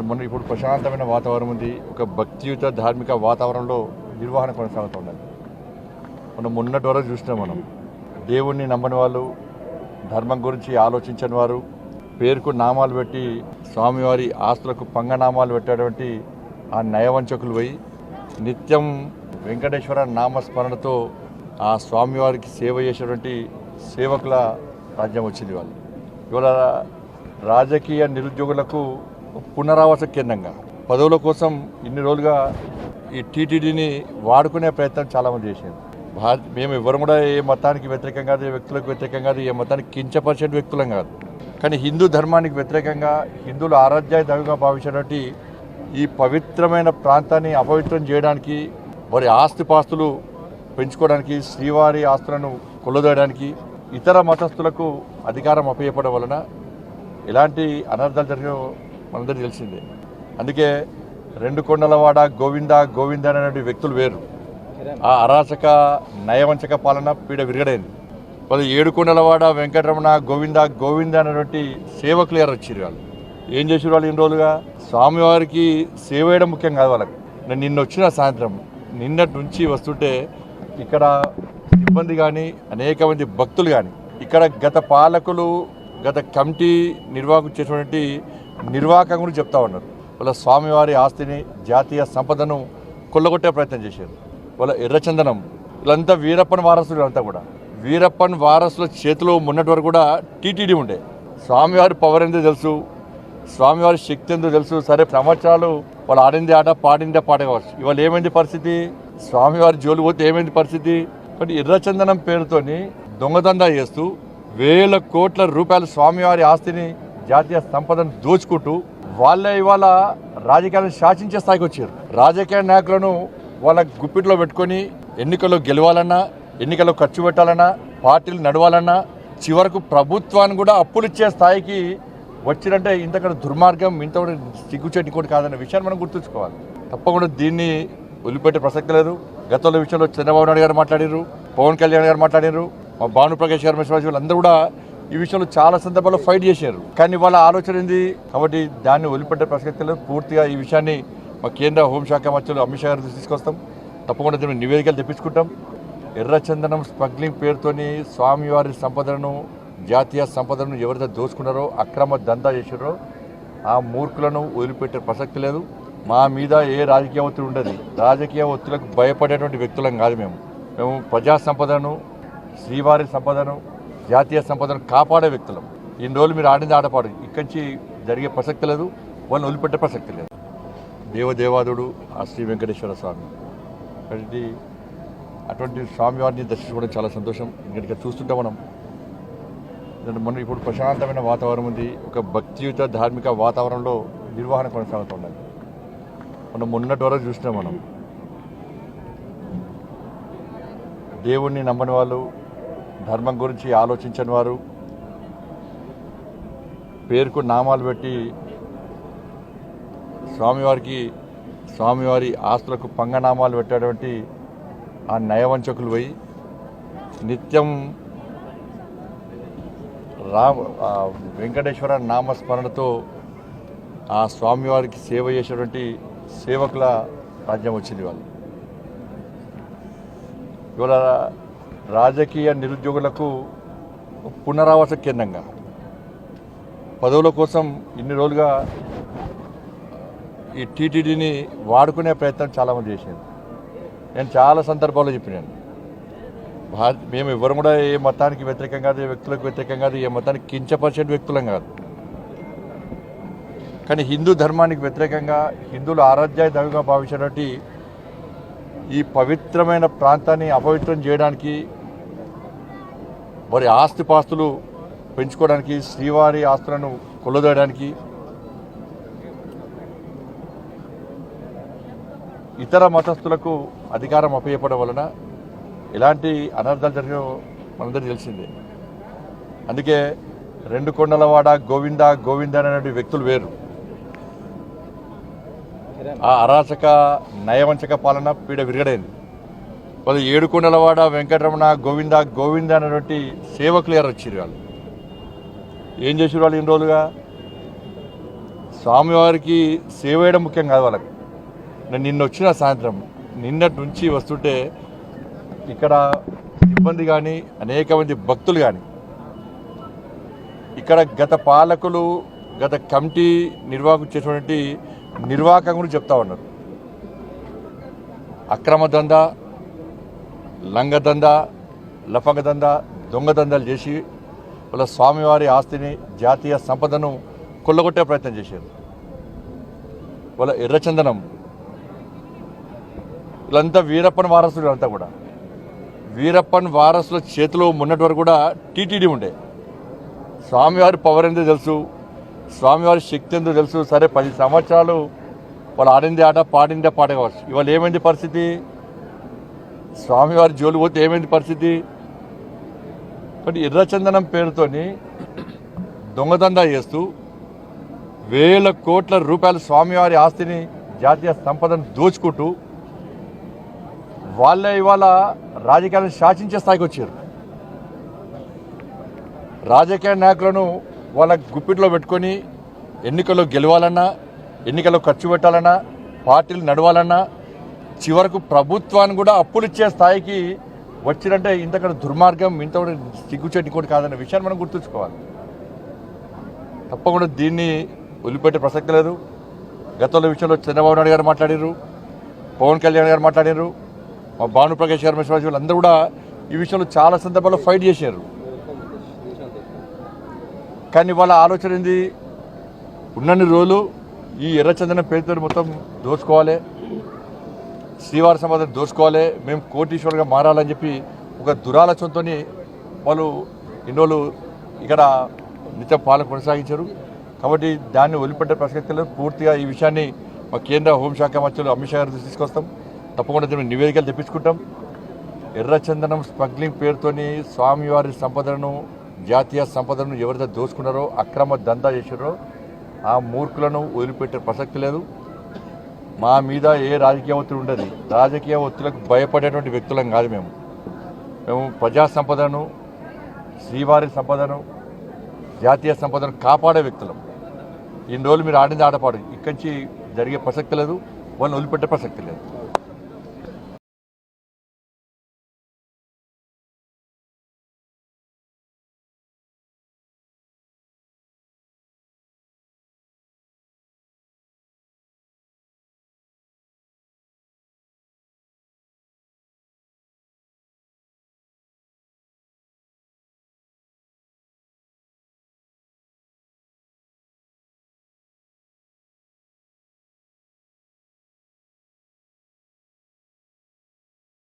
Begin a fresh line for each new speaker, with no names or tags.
మొన్న ఇప్పుడు ప్రశాంతమైన వాతావరణం ఉంది. ఒక భక్తియుత ధార్మిక వాతావరణంలో నిర్వహణ కొనసాగుతున్నది మనం మొన్నటి వరకు చూసినాం మనం. దేవుణ్ణి నమ్మని వాళ్ళు ధర్మం గురించి ఆలోచించని వారు పేరుకు నామాలు పెట్టి స్వామివారి ఆస్తులకు పంగనామాలు పెట్టేటువంటి ఆ నయవంచకులు పోయి నిత్యం వెంకటేశ్వర నామస్మరణతో ఆ స్వామివారికి సేవ చేసేటువంటి సేవకుల రాజ్యం వచ్చింది వాళ్ళు. ఇవాళ రాజకీయ నిరుద్యోగులకు పునరావాస కేంద్రంగా. పదవుల కోసం ఇన్ని రోజులుగా ఈ టీటీడీని వాడుకునే ప్రయత్నం చాలామంది చేసింది భారత్ మేము ఎవరు కూడా ఏ మతానికి వ్యతిరేకం కాదు ఏ వ్యక్తులకు వ్యతిరేకం కాదు ఏ మతానికి కించపరిచే వ్యక్తులం కాదు. కానీ హిందూ ధర్మానికి వ్యతిరేకంగా హిందువులు ఆరాధ్యాయ దైవంగా భావించినటువంటి ఈ పవిత్రమైన ప్రాంతాన్ని అపవిత్రం చేయడానికి వారి ఆస్తిపాస్తులు పెంచుకోవడానికి శ్రీవారి ఆస్తులను కొల్లదోయడానికి ఇతర మతస్థులకు అధికారం అప్పయ్యపడం వలన ఎలాంటి అనర్థాలు జరిగే మనందరూ తెలిసిందే. అందుకే రెండు కొండలవాడ గోవింద గోవింద అనేటువంటి వ్యక్తులు వేరు. ఆ అరాచక నయవంచక పాలన పీడ విరగడైంది. వాళ్ళు ఏడుకొండలవాడ వెంకటరమణ గోవింద గోవింద అనేటువంటి సేవకులు ఎవరు వచ్చారు వాళ్ళు? ఏం చేసారు వాళ్ళు ఇన్ని రోజులుగా? స్వామివారికి సేవ చేయడం ముఖ్యం కాదు వాళ్ళకి. నేను నిన్న వచ్చిన సాయంత్రం నిన్నటి నుంచి వస్తుంటే ఇక్కడ సిబ్బంది కానీ అనేక మంది భక్తులు కానీ ఇక్కడ గత పాలకులు గత కమిటీ నిర్వాహకులు చేసినటువంటి నిర్వాహకం గురించి చెప్తా ఉన్నారు. వాళ్ళ స్వామివారి ఆస్తిని జాతీయ సంపదను కొల్లగొట్టే ప్రయత్నం చేశారు. వాళ్ళ ఎర్రచందనం వీళ్ళంతా వీరప్పన్ వారసులు అంతా కూడా. వీరప్పన్ వారసుల చేతిలో ఉన్నటి వరకు కూడా టీటీడీ ఉండే. స్వామివారి పవర్ ఎంతో తెలుసు స్వామివారి శక్తి ఎంతో తెలుసు. సరే సంవత్సరాలు వాళ్ళు ఆడింది ఆట పాడిందే పాట కావచ్చు. ఇవాళ ఏమైంది పరిస్థితి? స్వామివారి జోలు పోతే ఏమైంది పరిస్థితి? కాబట్టి ఎర్రచందనం పేరుతోని దొంగదందా చేస్తూ వేల కోట్ల రూపాయల స్వామివారి ఆస్తిని జాతీయ సంపదను దోచుకుంటూ వాళ్ళే ఇవాళ రాజకీయాలను శాసించే స్థాయికి వచ్చారు. రాజకీయ నాయకులను వాళ్ళ గుప్పిట్లో పెట్టుకొని ఎన్నికల్లో గెలవాలన్నా ఎన్నికల్లో ఖర్చు పెట్టాలన్నా పార్టీలు నడవాలన్నా చివరకు ప్రభుత్వాన్ని కూడా అప్పులు ఇచ్చే స్థాయికి వచ్చినంటే ఇంతకన్నా దుర్మార్గం ఇంత కూడా సిగ్గుచేటి కూడా కాదన్న విషయాన్ని మనం గుర్తుంచుకోవాలి. తప్పకుండా దీన్ని వదిలిపెట్టే ప్రసక్తి లేదు. గతంలో విషయంలో చంద్రబాబు నాయుడు గారు మాట్లాడారు పవన్ కళ్యాణ్ గారు మాట్లాడారు మా భానుప్రకాష్ గారు మిశ్రమ కూడా ఈ విషయంలో చాలా సందర్భాల్లో ఫైట్ చేశారు. కానీ వాళ్ళ ఆలోచన ఏంది? కాబట్టి దాన్ని వదిలిపెట్టే ప్రసక్తి లేదు పూర్తిగా ఈ విషయాన్ని మా కేంద్ర హోంశాఖ మంత్రులు అమిత్ షా గారి తీసుకొస్తాం. తప్పకుండా దీన్ని నివేదికలు తెప్పించుకుంటాం. ఎర్రచందనం స్మగ్లింగ్ పేరుతోని స్వామివారి సంపదను జాతీయ సంపదను ఎవరైతే దోచుకున్నారో అక్రమ దందా చేశారో ఆ మూర్ఖులను వదిలిపెట్టే ప్రసక్తి లేదు. మా మీద ఏ రాజకీయ ఒత్తిడి ఉండదు. రాజకీయ ఒత్తిడికి భయపడేటువంటి వ్యక్తులం కాదు మేము. మేము ప్రజా సంపదను శ్రీవారి సంపదను జాతీయ సంపదను కాపాడే వ్యక్తులం. ఇన్ని రోజులు మీరు ఆడింది ఆడపాడు ఇక్కడి నుంచి జరిగే ప్రసక్తి లేదు. వాళ్ళని వదిలిపెట్టే ప్రసక్తి లేదు. దేవదేవాదుడు ఆ శ్రీ వెంకటేశ్వర స్వామి. కాబట్టి అటువంటి స్వామివారిని దర్శించుకోవడం చాలా సంతోషం. ఇక్కడ చూస్తుంటే మనం మనం ఇప్పుడు ప్రశాంతమైన వాతావరణం ఉంది. ఒక భక్తియుత ధార్మిక వాతావరణంలో నిర్వహణ కొనసాగుతున్నది మనం మొన్నటి వరకు చూసినాం మనం. దేవుణ్ణి నమ్మని వాళ్ళు ధర్మం గురించి ఆలోచించని వారు పేరుకు నామాలు పెట్టి స్వామివారికి స్వామివారి ఆస్తులకు పంగనామాలు పెట్టేటువంటి ఆ నయవంచకులు పోయి నిత్యం రామ వెంకటేశ్వర నామస్మరణతో ఆ స్వామివారికి సేవ చేసేటువంటి సేవకుల రాజ్యం వచ్చింది వాళ్ళు ఇవాళ రాజకీయ నిరుద్యోగులకు పునరావాస కేంద్రంగా. పదవుల కోసం ఇన్ని రోజులుగా ఈ టీటీడీని వాడుకునే ప్రయత్నం చాలామంది చేశారు. నేను చాలా సందర్భాల్లో చెప్పినాను. భారత్ మేము ఎవరు కూడా ఏ మతానికి వ్యతిరేకం కాదు ఏ వ్యక్తులకు వ్యతిరేకం కాదు ఏ మతానికి కించపరిచే వ్యక్తులం కాదు. కానీ హిందూ ధర్మానికి వ్యతిరేకంగా హిందువులు ఆరాధ్యాయ దైవంగా భావించినటువంటి ఈ పవిత్రమైన ప్రాంతాన్ని అపవిత్రం చేయడానికి వారి ఆస్తిపాస్తులు పెంచుకోవడానికి శ్రీవారి ఆస్తులను కొల్లదోయడానికి ఇతర మతస్థులకు అధికారం అప్పయ్యపడం వలన ఎలాంటి అనర్థాలు జరిగిన మనందరికీ తెలిసిందే. అందుకే రెండు కొండలవాడ గోవింద గోవింద అనేటువంటి వ్యక్తులు వేరు. ఆ అరాచక నయవంచక పాలన పీడ విరగడైంది. వాళ్ళు ఏడుకొండలవాడ వెంకటరమణ గోవింద గోవింద అనేటువంటి సేవకులు గారు వచ్చారు వాళ్ళు. ఏం చేసారు వాళ్ళు ఇన్ని రోజులుగా? స్వామివారికి సేవ చేయడం ముఖ్యం కాదు వాళ్ళకి. నేను నిన్న వచ్చిన సాయంత్రం నిన్నటి నుంచి వస్తుంటే ఇక్కడ సిబ్బంది కానీ అనేక మంది భక్తులు కానీ ఇక్కడ గత పాలకులు గత కమిటీ నిర్వాహకులు చేసినటువంటి నిర్వాహకం గురించి చెప్తా ఉన్నారు. అక్రమ దందా లంగ దందా లఫంగ దొంగ దందాలు చేసి వాళ్ళ స్వామివారి ఆస్తిని జాతీయ సంపదను కొల్లగొట్టే ప్రయత్నం చేశారు. వాళ్ళ ఎర్రచందనం. వీళ్ళంతా వీరప్పన్ వారసులు అంతా కూడా. వీరప్పన్ వారసుల చేతిలో మొన్నటి వరకు కూడా టీటీడీ ఉండే. స్వామివారి పవర్ ఎందుకు తెలుసు. స్వామివారి శక్తి ఎందుకు తెలుసు. సరే పది సంవత్సరాలు వాళ్ళు ఆడిందే ఆట పాడిందే పాట కావచ్చు. ఇవాళ ఏమైంది పరిస్థితి? స్వామివారి జోలు పోతే ఏమైంది పరిస్థితి? బట్ ఎర్రచందనం పేరుతోని దొంగదందా చేస్తూ వేల కోట్ల రూపాయల స్వామివారి ఆస్తిని జాతీయ సంపదను దోచుకుంటూ వాళ్ళే ఇవాళ రాజకీయాలను శాసించే స్థాయికి వచ్చారు. రాజకీయ నాయకులను వాళ్ళ గుప్పిట్లో పెట్టుకొని ఎన్నికల్లో గెలవాలన్నా ఎన్నికల్లో ఖర్చు పెట్టాలన్నా పార్టీలు నడవాలన్నా చివరకు ప్రభుత్వాన్ని కూడా అప్పులు ఇచ్చే స్థాయికి వచ్చినంటే ఇంతకంటే దుర్మార్గం ఇంత కూడా సిగ్గుచెట్టి కూడా కాదన్న విషయాన్ని మనం గుర్తుంచుకోవాలి. తప్పకుండా దీన్ని వదిలిపెట్టే ప్రసక్తి లేదు. గతంలో విషయంలో చంద్రబాబు నాయుడు గారు మాట్లాడారు పవన్ కళ్యాణ్ గారు మాట్లాడారు మా భానుప్రకాష్ గారు మిశ్రమ వీళ్ళందరూ కూడా ఈ విషయంలో చాలా సందర్భాల్లో ఫైట్ చేశారు. కానీ వాళ్ళ ఆలోచన ఏంది? ఉన్నన్ని రోజులు ఈ ఎర్రచందనం పేరుతో మొత్తం దోచుకోవాలి. శ్రీవారి సమాధం దోచుకోవాలి మేము కోటీశ్వరుగా మారాలని చెప్పి ఒక దురాలోచనతో వాళ్ళు ఇన్నోళ్ళు ఇక్కడ నిత్యం పాలన కొనసాగించారు. కాబట్టి దాన్ని వదిలిపెట్టే ప్రసక్తి లేదు. పూర్తిగా ఈ విషయాన్ని మా కేంద్ర హోంశాఖ మంత్రులు అమిత్ షా గారి తీసుకొస్తాం. తప్పకుండా దీన్ని నివేదికలు తెప్పించుకుంటాం. ఎర్రచందనం స్మగ్లింగ్ పేరుతోని స్వామివారి సంపదను జాతీయ సంపదను ఎవరైతే దోచుకున్నారో అక్రమ దందా చేశారో ఆ మూర్ఖులను వదిలిపెట్టే ప్రసక్తి లేదు. మా మీద ఏ రాజకీయ ఒత్తిడి ఉండదు. రాజకీయ ఒత్తిడికి భయపడేటువంటి వ్యక్తులం కాదు మేము. మేము ప్రజా సంపదను శ్రీవారి సంపదను జాతీయ సంపదను కాపాడే వ్యక్తులం. ఇన్ని రోజులు మీరు ఆడింది ఆడపాడు. ఇక్కడి నుంచి జరిగే ప్రసక్తి లేదు. వాళ్ళని వదిలిపెట్టే ప్రసక్తి లేదు.